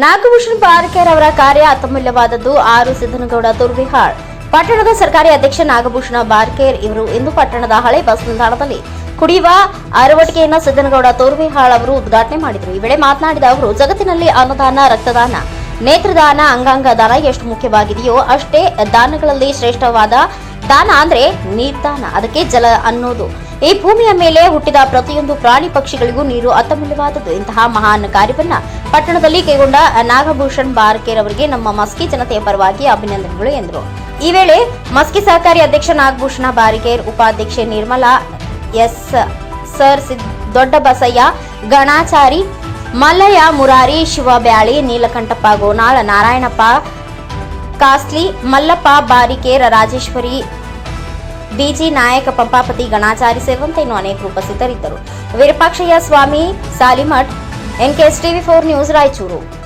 ನಾಗಭೂಷಣ್ ಬಾರ್ಕೇರ್ ಅವರ ಕಾರ್ಯ ಅತಮೂಲ್ಯವಾದದ್ದು. ಆರು ಸಿದ್ದನಗೌಡ ತುರ್ವಿಹಾಳ್ ಪಟ್ಟಣದ ಸರ್ಕಾರಿ ಅಧ್ಯಕ್ಷ ನಾಗಭೂಷಣ ಬಾರ್ಕೇರ್ ಇವರು ಇಂದು ಪಟ್ಟಣದ ಹಳೆ ಬಸ್ ನಿಲ್ದಾಣದಲ್ಲಿ ಕುಡಿಯುವ ಅರವಟಿಕೆಯನ್ನು ಸಿದ್ದನಗೌಡ ತೋರ್ವಿಹಾಳ್ ಅವರು ಉದ್ಘಾಟನೆ ಮಾಡಿದರು. ಈ ವೇಳೆ ಮಾತನಾಡಿದ ಅವರು, ಜಗತ್ತಿನಲ್ಲಿ ಅನುದಾನ, ರಕ್ತದಾನ, ನೇತ್ರದಾನ, ಅಂಗಾಂಗ ದಾನ ಎಷ್ಟು ಮುಖ್ಯವಾಗಿದೆಯೋ ಅಷ್ಟೇ ದಾನಗಳಲ್ಲಿ ಶ್ರೇಷ್ಠವಾದ ದಾನ ಅಂದ್ರೆ ನೀರ್ದಾನ. ಅದಕ್ಕೆ ಜಲ ಅನ್ನೋದು. ಈ ಭೂಮಿಯ ಮೇಲೆ ಹುಟ್ಟಿದ ಪ್ರತಿಯೊಂದು ಪ್ರಾಣಿ ಪಕ್ಷಿಗಳಿಗೂ ನೀರು ಅತಮೂಲ್ಯವಾದದ್ದು. ಇಂತಹ ಮಹಾನ್ ಕಾರ್ಯವನ್ನ ಪಟ್ಟಣದಲ್ಲಿ ಕೈಗೊಂಡ ನಾಗಭೂಷಣ್ ಬಾರ್ಕೇರ್ ಅವರಿಗೆ ನಮ್ಮ ಮಸ್ಕಿ ಜನತೆಯ ಪರವಾಗಿ ಅಭಿನಂದನೆಗಳು ಎಂದರು. ಈ ವೇಳೆ ಮಸ್ಕಿ ಸಹಕಾರಿ ಅಧ್ಯಕ್ಷ ನಾಗಭೂಷಣ ಬಾರಿಕೇರ್, ಉಪಾಧ್ಯಕ್ಷೆ ನಿರ್ಮಲಾ ಎಸ್ ಸರ್ ದೊಡ್ಡ ಬಸಯ್ಯ ಗಣಾಚಾರಿ ಮಲ್ಲಯ್ಯ ಮುರಾರಿ, ಶಿವಬ್ಯಾಳಿ, ನೀಲಕಂಠಪ್ಪ ಗೋನಾಳ, ನಾರಾಯಣಪ್ಪ ಕಾಸ್ಲಿ, ಮಲ್ಲಪ್ಪ ಬಾರಿಕೇರ್, ರಾಜೇಶ್ವರಿ ಡಿಜಿ ನಾಯಕ ಪಂಪಾಪತಿ ಗಣಾಚಾರಿ ಸೇರಿದಂತೆ ಇನ್ನು ಅನೇಕರು ಉಪಸ್ಥಿತರಿದ್ದರು. Virupakshayya Swami, Salimath NKS TV four news Raichur.